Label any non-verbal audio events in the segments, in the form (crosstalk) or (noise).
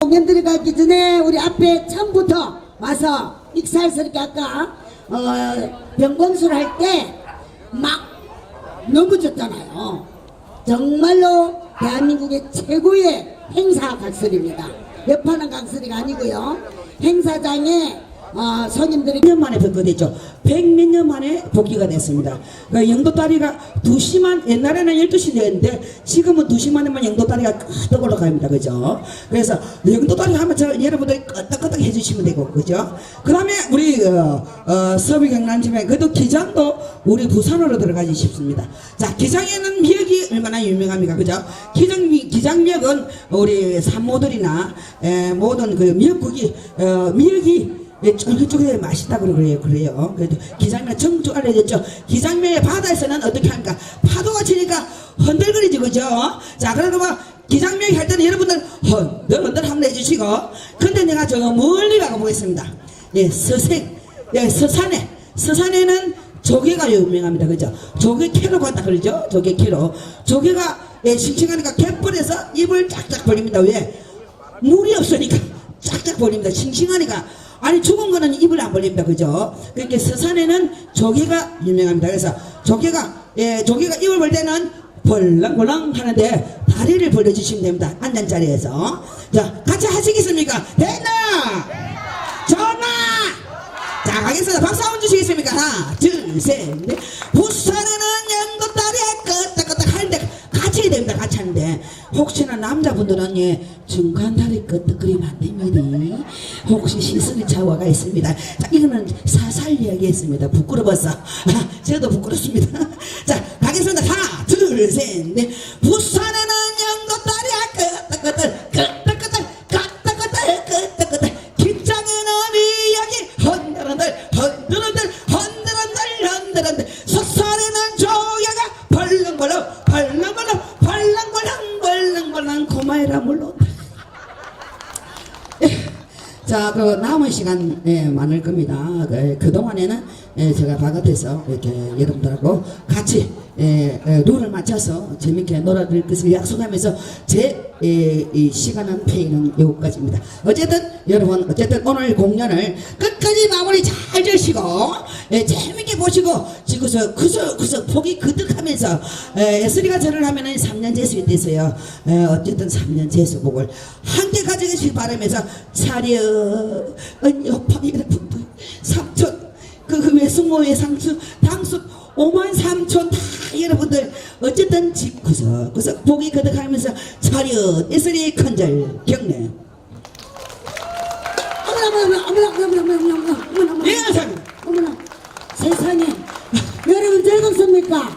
공연 들어가기 전에 우리 앞에 처음부터 와서 익살스럽게 아까 어, 병건술 할 때 막 넘어졌잖아요. 정말로 대한민국의 최고의 행사 각설입니다. 옆하는 각설이가 아니고요. 행사장에 어, 손님들이 100년 만에 복귀됐죠. 100몇 년 만에 복귀가 됐습니다. 그 영도 다리가 2시만, 옛날에는 12시 되는데 지금은 2시 만에만 영도 다리가 끄덕 올라갑니다. 그죠? 그래서 영도 다리 하면 저 여러분들이 끄덕끄덕 해주시면 되고, 그죠? 그 다음에 우리, 어, 어, 서비 경남지회, 그래도 기장도 우리 부산으로 들어가지 싶습니다. 자, 기장에는 미역이 얼마나 유명합니까? 그죠? 기장, 기장미역은 우리 산모들이나, 에, 모든 그 미역국이, 어, 미역이 예, 쫄깃쫄깃해 맛있다고 그래요. 그래요. 그래도 기장면 정주 알려졌죠. 기장면의 바다에서는 어떻게 합니까? 파도가 치니까 흔들거리지, 그죠? 자, 그러면 기장면 할 때는 여러분들 흔들흔들 한번 해주시고. 근데 내가 저 멀리 가고 보겠습니다. 예, 서색, 예, 서산에, 서산에는 조개가 유명합니다. 그죠? 조개 캐로 갔다 그러죠? 조개 캐로. 조개가 예, 싱싱하니까 갯벌에서 입을 쫙쫙 벌립니다. 왜? 물이 없으니까 쫙쫙 벌립니다. 싱싱하니까. 아니 죽은 거는 입을 안 벌립니다. 그죠? 그러니까 서산에는 조개가 유명합니다. 그래서 조개가 예 조개가 입을 벌 때는 벌렁벌렁 하는데 다리를 벌려주시면 됩니다. 앉은 자리에서 자 같이 하시겠습니까? 됐나? 전화! 자 가겠습니다. 박수 한번 주시겠습니까? 하나 둘 셋 넷 부산에 됩니다. 같이 하는데 혹시나 남자분들은 예 중간다리 끄떡거리면 안 됩니다. 혹시 시선의 차와가 있습니다. 자 이거는 사살 이야기했습니다. 부끄러워서 (laughs) 아, 저도 부끄럽습니다. (laughs) 자 가겠습니다. 하나 둘셋넷 부산 자, 그 남은 시간 예, 많을 겁니다. 그, 그동안에는 예, 제가 바깥에서 이렇게 여러분들하고 같이 예, 예, 룰을 맞춰서 재밌게 놀아드릴 것을 약속하면서 제 예, 이 시간은 페이는 여기까지입니다. 어쨌든 여러분 어쨌든 오늘 공연을 끝까지 마무리 잘 되시고 예, 재밌게 보시고 지금서 그서 폭이 그득하면서 예, 예슬이가 절을 하면은 3년 재수에 돼서요. 예, 어쨌든 3년 재수복을 함께 가져가시기 바라면서 사려 언여파 여러분들 삼촌 그 외숙모의 상수 당수 5만 3천 다 여러분들 어쨌든 집 구석구석 복이 그득하면서 차렷 예슬이 큰절 경례 어머나 어머나 어머나 어머나 어머나 어머나 예 사장님 어머나 세상에 여러분 즐겁습니까?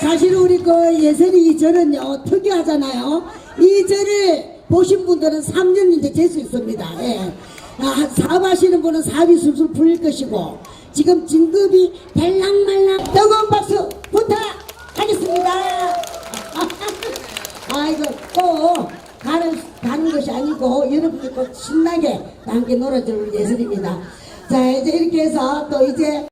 사실 우리 그 예선이 이 절은요 특이하잖아요. 이 절을 보신 분들은 3년 이제 될 수 있습니다. 예. 아, 사업하시는 분은 사업이 술술 풀릴 것이고 지금 진급이 달랑말랑 뜨거운 박수 부탁하겠습니다. (laughs) 아이고 또 가는 가는 것이 아니고 여러분이 꼭 신나게 함께 놀아줄 예선입니다. 자 이제 이렇게 해서 또 이제